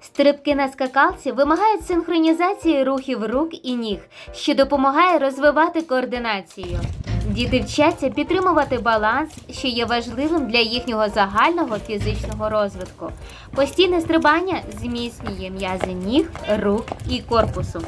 Стрибки на скакалці вимагають синхронізації рухів рук і ніг, що допомагає розвивати координацію. Діти вчаться підтримувати баланс, що є важливим для їхнього загального фізичного розвитку. Постійне стрибання зміцнює м'язи ніг, рук і корпусу.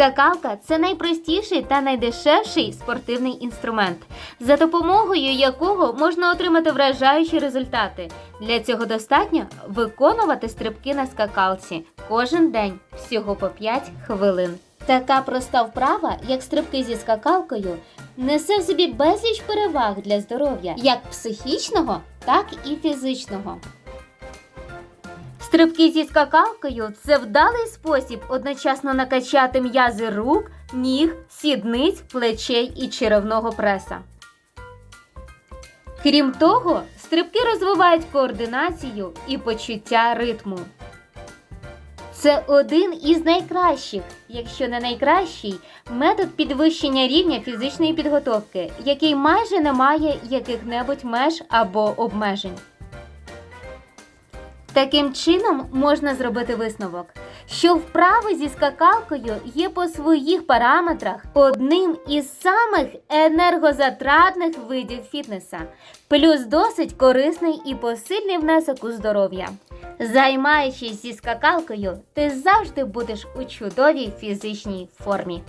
Скакалка це найпростіший та найдешевший спортивний інструмент, за допомогою якого можна отримати вражаючі результати. Для цього достатньо виконувати стрибки на скакалці кожен день, всього по 5 хвилин. Така проста вправа, як стрибки зі скакалкою, несе в собі безліч переваг для здоров'я, як психічного, так і фізичного. Стрибки зі скакалкою це вдалий спосіб одночасно накачати м'язи рук, ніг, сідниць, плечей і черевного преса. Крім того, стрибки розвивають координацію і почуття ритму. Це один із найкращих, якщо не найкращий, метод підвищення рівня фізичної підготовки, який майже не має яких-небудь меж або обмежень. Таким чином можна зробити висновок, що вправи зі скакалкою є по своїх параметрах одним із самих енергозатратних видів фітнеса, плюс досить корисний і посильний внесок у здоров'я. Займаючись зі скакалкою, ти завжди будеш у чудовій фізичній формі.